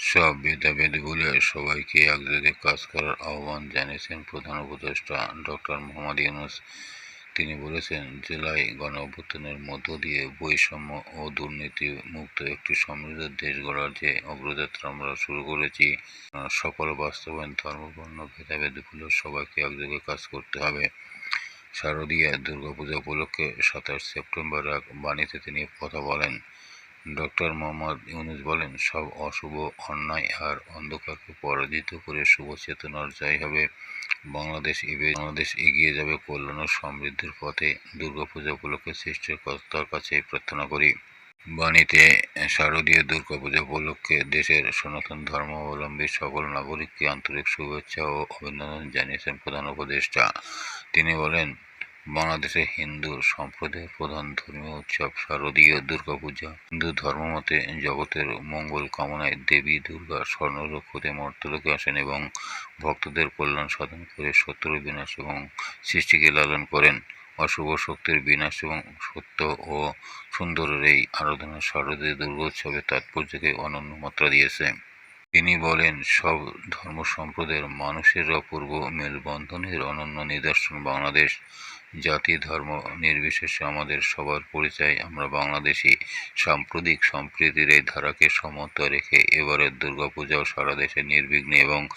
সব ভেদাভেদ ভুলে সবাইকে একযোগে কাজ করার আহ্বান জানিয়েছেন প্রধান উপদেষ্টা ডক্টর মোহাম্মদ ইউনুস। তিনি বলেছেন, জেলায় গণ অভ্যুত্থানের মধ্য দিয়ে বৈষম্য ও দুর্নীতি মুক্ত একটি সমৃদ্ধ দেশ গড়ার যে অগ্রযাত্রা আমরা শুরু করেছি সকল বাস্তবায়ন, ধর্মপূর্ণ ভেদাভেদ ভুলে সবাইকে একযোগে কাজ করতে হবে। শারদীয়া দুর্গাপূজা উপলক্ষে সাতাশ সেপ্টেম্বর এক বাণীতে তিনি কথা বলেন। ডক্টর মোহাম্মদ ইউনুস বলেন, সব অশুভ অন্যায় আর অন্ধকারকে পরাজিত করে শুভ চেতনার জয় হবে। বাংলাদেশ বাংলাদেশ এগিয়ে যাবে কল্যাণ ও সমৃদ্ধির পথে। দুর্গাপূজা উপলক্ষে সৃষ্টিকর্তার কাছে প্রার্থনা করি। বাণীতে শারদীয় দুর্গাপূজা উপলক্ষে দেশের সনাতন ধর্মাবলম্বী সকল নাগরিককে আন্তরিক শুভেচ্ছা ও অভিনন্দন জানিয়েছেন প্রধান উপদেষ্টা। তিনি বলেন বাংলাদেশে হিন্দু সম্প্রদায়ের প্রধান ধর্মীয় উৎসব শারদীয় দুর্গাপূজা। হিন্দু ধর্মমতে জগতের মঙ্গল কামনায় দেবী, দুর্গা স্বর্ণলোক হতে মর্তলোকে আসেন এবং ভক্তদের কল্যাণ সাধন করে শত্রু বিনাশ এবং সৃষ্টিকে লালন করেন। অশুভ শক্তির বিনাশ এবং সত্য ও সুন্দরের এই আরাধনা শারদীয় দুর্গোৎসবের তাৎপর্যকে অনন্য মাত্রা দিয়েছে। তিনি বলেন, সব ধর্ম সম্প্রদায়ের মানুষের অপূর্ব মেলবন্ধনের অনন্য নিদর্শন বাংলাদেশ। জাতি ধর্ম নির্বিশেষে আমাদের সবার পরিচয়। আমরা বাংলাদেশি। সাম্প্রতিক সম্প্রীতির এই ধারাকে সমত রেখে এবারের দুর্গাপূজাও সারা দেশে নির্বিঘ্নে এবং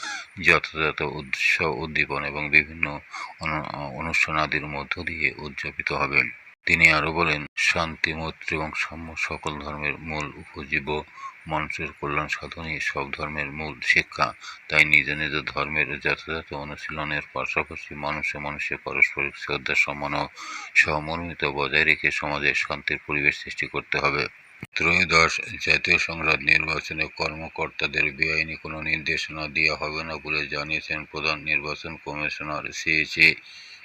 যথাযথ উৎসব উদ্দীপন এবং বিভিন্ন অনু- অনুষ্ঠানাদির মধ্য দিয়ে উদযাপিত হবে তিনি আরও বলেন, শান্তি, মৈত্রী এবং সাম্য সকল ধর্মের মূল উপজীব্য মানুষের কল্যাণ সাধনই সব ধর্মের মূল শিক্ষা। তাই নিজ নিজ ধর্মের যথাযথ অনুশীলনের পাশাপাশি মানুষে মানুষে পারস্পরিক শ্রদ্ধা সম্মান ও সহমর্মিত বজায় রেখে সমাজে শান্তির পরিবেশ সৃষ্টি করতে হবে। ত্রয়োদশ জাতীয় সংসদ নির্বাচনে কর্মকর্তাদের বেআইনি কোনো নির্দেশনা দেওয়া হবে না বলে জানিয়েছেন প্রধান নির্বাচন commissioner CEC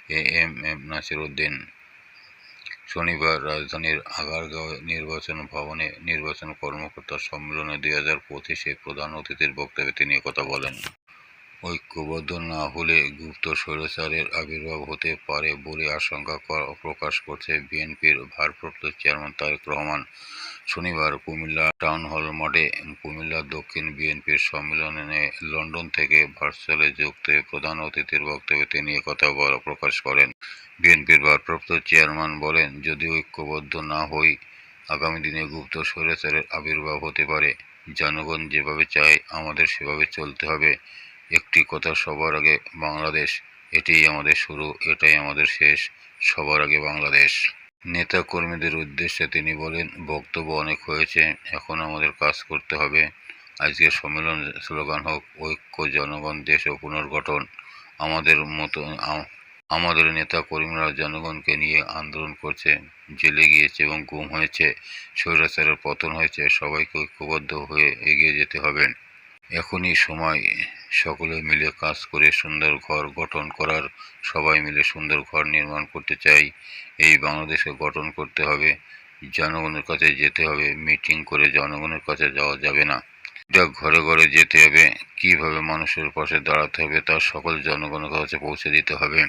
A M M Nasir Uddin শনিবার রাজধানীর আগারগাঁও নির্বাচন ভবনে নির্বাচন কর্মকর্তা সম্মেলনে দুই হাজার পঁচিশে প্রধান অতিথির বক্তব্যে তিনি কথা বলেন। ঐক্যবদ্ধ না হলে গুপ্ত স্বৈরাচারের আবির্ভাব হতে পারে বলে আশঙ্কা প্রকাশ করছে বিএনপির ভারপ্রাপ্ত চেয়ারম্যান তারেক রহমান। শনিবার কুমিল্লা টাউন হল মাঠে কুমিল্লা দক্ষিণ বিএনপির সম্মেলনে লন্ডন থেকে ভার্চুয়ালে যুক্ত প্রধান অতিথির বক্তব্যে তিনি একথা প্রকাশ করেন। বিএনপির ভারপ্রাপ্ত চেয়ারম্যান বলেন, যদি ঐক্যবদ্ধ না হই, আগামী দিনে গুপ্ত স্বৈরাচারের আবির্ভাব হতে পারে। জনগণ যেভাবে চায়, আমাদের সেভাবে চলতে হবে। একটি কথা সবার আগে বাংলাদেশ, এটিই আমাদের শুরু, এটাই আমাদের শেষ, সবার আগে বাংলাদেশ। নেতা কর্মীদের উদ্দেশ্যে তিনি বলেন, বক্তব্য অনেক হয়েছে, এখন আমাদের কাজ করতে হবে। আজকের সম্মেলন স্লোগান হোক, ঐক্য, জনগণ, দেশ ও পুনর্গঠন। আমাদের মতো আমাদের নেতা কর্মীরা জনগণকে নিয়ে আন্দোলন করছে, জেলে গিয়েছে এবং গুম হয়েছে, স্বৈরাচারের পতন হয়েছে, সবাইকে ঐক্যবদ্ধ হয়ে এগিয়ে যেতে হবে। এখনই সময় সকলে মিলে কাজ করে সুন্দর ঘর গঠন করার সবাই মিলে সুন্দর ঘর নির্মাণ করতে চাই। এই বাংলাদেশে গঠন করতে হবে, জনগণের কাছে যেতে হবে, মিটিং করে জনগণের কাছে যাওয়া যাবে না। যা ঘরে ঘরে যেতে হবে, কীভাবে মানুষের পাশে দাঁড়াতে হবে তা সকল জনগণের কাছে পৌঁছে দিতে হবে।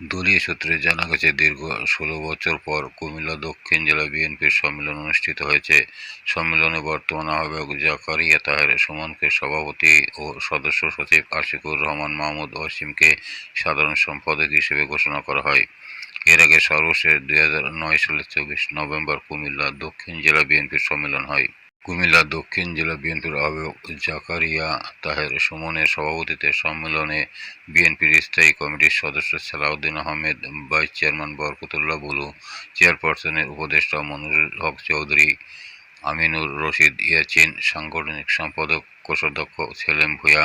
দলীয় সূত্রে জানা গেছে, দীর্ঘ ষোলো বছর পর কুমিল্লা দক্ষিণ জেলা বিএনপির সম্মেলন অনুষ্ঠিত হয়েছে। সম্মেলনে বর্তমান আহ্বায়ক জাকারিয়া তাহের, সুমনকে সভাপতি ও সদস্য সচিব আশিকুর রহমান মাহমুদ ওয়াসিমকে সাধারণ সম্পাদক হিসেবে ঘোষণা করা হয়। এর আগে সর্বশেষ দুই হাজার নয় সালের চব্বিশ নভেম্বর কুমিল্লা দক্ষিণ জেলা বিএনপির সম্মেলন হয়। কুমিল্লা দক্ষিণ জেলা বিএনপির আহ্বায়ক জাকারিয়া তাহের সুমনের সভাপতিত্বে সম্মেলনে বিএনপির স্থায়ী কমিটির সদস্য সালাউদ্দিন আহমেদ, ভাইস চেয়ারম্যান বরকতুল্লাহ বুলু, চেয়ারপারসনের উপদেষ্টা মনিরুল হক চৌধুরী, আমিনুর রশিদ ইয়াচিন, সাংগঠনিক সম্পাদক, কোষাধ্যক্ষ সেলিম ভূয়া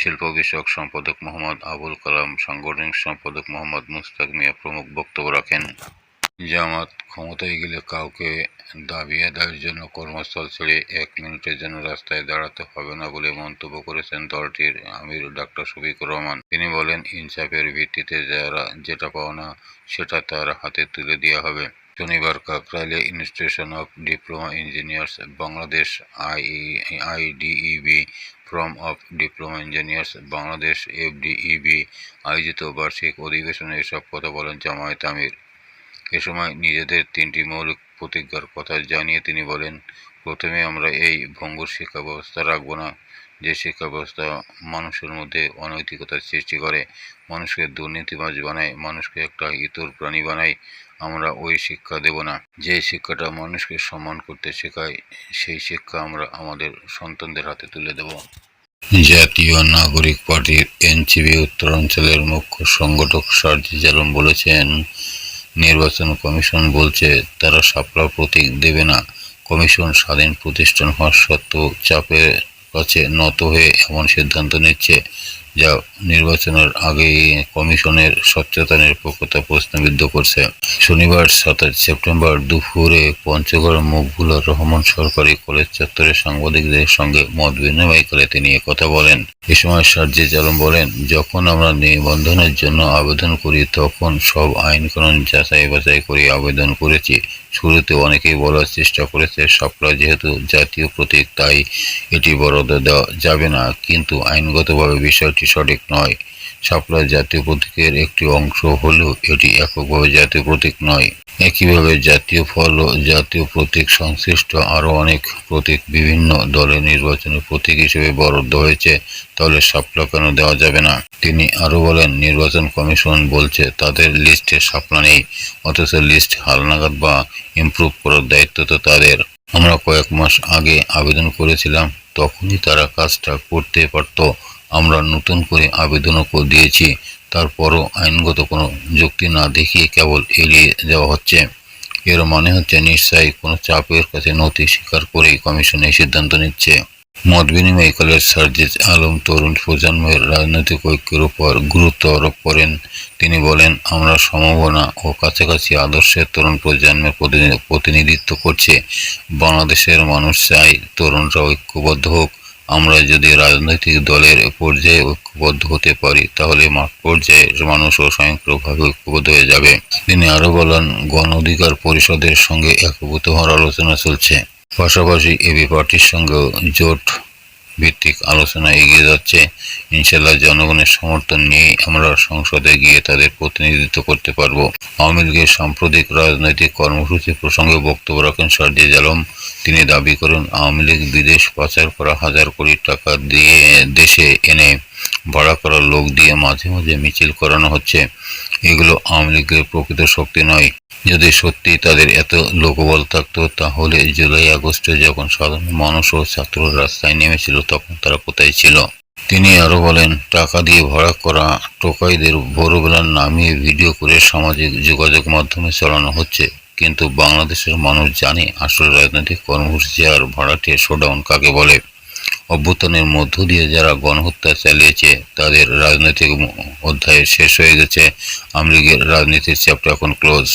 শিল্প বিষয়ক সম্পাদক মোহাম্মদ আবুল কালাম, সাংগঠনিক সম্পাদক মোহাম্মদ মুস্তাক মিয়া প্রমুখ বক্তব্য রাখেন। জামাত ক্ষমতায় গেলে কাউকে দাবি আদায়ের জন্য কর্মস্থল ছেড়ে এক মিনিটের জন্য রাস্তায় দাঁড়াতে হবে না বলে মন্তব্য করেছেন দলটির আমির ডাক্তার শফিকুর রহমান। তিনি বলেন, ইনসাফের ভিত্তিতে যারা যেটা পাওনা সেটা তার হাতে তুলে দেওয়া হবে। শনিবার কাকরাইলে institution of diploma engineers Bangladesh I IDEB forum of diploma engineers Bangladesh FDEB আয়োজিত বার্ষিক অধিবেশনে এসব কথা বলেন জামায়াত আমির। এ সময় নিজেদের তিনটি মৌলিক প্রতিজ্ঞার কথা জানিয়ে তিনি বলেন, প্রথমে আমরা এই ভঙ্গুর শিক্ষা ব্যবস্থা রাখব না। যে শিক্ষা ব্যবস্থা মানুষের মধ্যে অনৈতিকতার সৃষ্টি করে, মানুষকে দুর্নীতিবাজ বানায়, মানুষকে একটা ইতর প্রাণী বানায়, আমরা ওই শিক্ষা দেব না। যে শিক্ষাটা মানুষকে সম্মান করতে শেখায়, সেই শিক্ষা আমরা আমাদের সন্তানদের হাতে তুলে দেব। জাতীয় নাগরিক পার্টির এনসিবি উত্তরাঞ্চলের মুখ্য সংগঠক সার্জিজ আলম বলেছেন নির্বাচন কমিশন বলছে তারা সাপলা প্রতীক দেবে না। কমিশন স্বাধীন প্রতিষ্ঠান হওয়ার সত্ত্বেও চাপের কাছে নত হয়ে এমন সিদ্ধান্ত নিচ্ছে, যা নির্বাচনের আগে কমিশনের স্বচ্ছতা নিরপেক্ষতা প্রশ্নবিদ্ধ করছে। শনিবার সাতাশ সেপ্টেম্বর দুপুরে পঞ্চগড় মকবুলুর রহমান সরকারি কলেজ চত্বরে সাংবাদিকদের সঙ্গে মত বিনিময় করে তিনি কথা বলেন। এ সময় সার্জিজ আলম বলেন, যখন আমরা নিবন্ধনের জন্য আবেদন করি, তখন সব আইন কানুন যাচাই বাছাই করে আবেদন করেছি। শুরুতে অনেকেই বলার চেষ্টা করেছে, সবটা যেহেতু জাতীয় প্রতীক, তাই এটি বরাদ্দ দেওয়া যাবে না। কিন্তু আইনগতভাবে বিষয়টি সঠিক নয়। শাপলা জাতীয় প্রতীকের একটি অংশ হলেও এটি এককভাবে জাতীয় প্রতীক নয়। একইভাবে জাতীয় ফল ও জাতীয় প্রতীক সংশ্লিষ্ট আরও অনেক প্রতীক বিভিন্ন দলের নির্বাচনের প্রতীক হিসেবে বরাদ্দ হয়েছে, তাহলে সাপলা কেন দেওয়া যাবে না? তিনি আরও বলেন, নির্বাচন কমিশন বলছে, তাদের লিস্টে সাপলা নেই, অথচ লিস্ট হালনাগাদ বা ইমপ্রুভ করার দায়িত্ব তো তাদের। আমরা কয়েক মাস আগে আবেদন করেছিলাম, তখনই তারা কাজটা করতে পারত। আমরা নতুন করে আবেদনও দিয়েছি। তারপরও আইনগত কোনো যুক্তি না দেখিয়ে কেবল এড়িয়ে যাওয়া হচ্ছে। এর মানে হচ্ছে নিশ্চয়ই কোনো চাপের কাছে নথি স্বীকার করেই কমিশন এই সিদ্ধান্ত নিচ্ছে। মত বিনিময়কালে সার্জিজ আলম তরুণ প্রজন্মের রাজনৈতিক ঐক্যের উপর গুরুত্ব আরোপ করেন। তিনি বলেন, আমরা সম্ভাবনা ও কাছাকাছি আদর্শের তরুণ প্রজন্মের প্রতিনি- প্রতিনিধিত্ব করছে। বাংলাদেশের মানুষ চাই তরুণরা ঐক্যবদ্ধ হোক। আমরা যদি রাজনৈতিক দলের পর্যায়ে ঐক্যবদ্ধ হতে পারি, তাহলে মাঠ পর্যায়ে মানুষও স্বয়ংক্রিয়ভাবে ঐক্যবদ্ধ হয়ে যাবে। তিনি আরও বলেন, গণ অধিকার পরিষদের সঙ্গে একভূত হওয়ার আলোচনা চলছে। পাশাপাশি এবি পার্টির সঙ্গেও জোট ভিত্তিক আলোচনা এগিয়ে যাচ্ছে। ইনশাল্লাহ জনগণের সমর্থন নিয়ে আমরা সংসদে গিয়ে তাদের প্রতিনিধিত্ব করতে পারব। আওয়ামী লীগের সাম্প্রতিক রাজনৈতিক কর্মসূচি প্রসঙ্গে বক্তব্য রাখেন সার্জিজ আলম। তিনি দাবি করেন, আওয়ামী লীগ বিদেশ পাচার করা হাজার কোটি টাকা দিয়ে দেশে এনে ভাড়া করা লোক দিয়ে মাঝে মাঝে মিছিল করানো হচ্ছে। এগুলো আওয়ামী লীগের প্রকৃত শক্তি নয়। যদি সত্যি তাদের এত লোকবল থাকতো, তাহলে জুলাই, আগস্টে যখন সাধারণ মানুষ ও ছাত্র রাস্তায় নেমেছিল, তখন তারা কোথায় ছিল? তিনি আরও বলেন, টাকা দিয়ে ভাড়া করা টোকাইদের ভোরবেলা নামিয়ে ভিডিও করে সামাজিক যোগাযোগ মাধ্যমে চালানো হচ্ছে। কিন্তু বাংলাদেশের মানুষ জানে আসল রাজনৈতিক কর্মসূচি আর ভাড়াটিয়া শোডাউন কাকে বলে। অভ্যুত্থানের মধ্য দিয়ে যারা গণহত্যা চালিয়েছে, তাদের রাজনৈতিক অধ্যায় শেষ হয়ে গেছে। আমলিগের রাজনীতির চ্যাপ্টার এখন ক্লোজ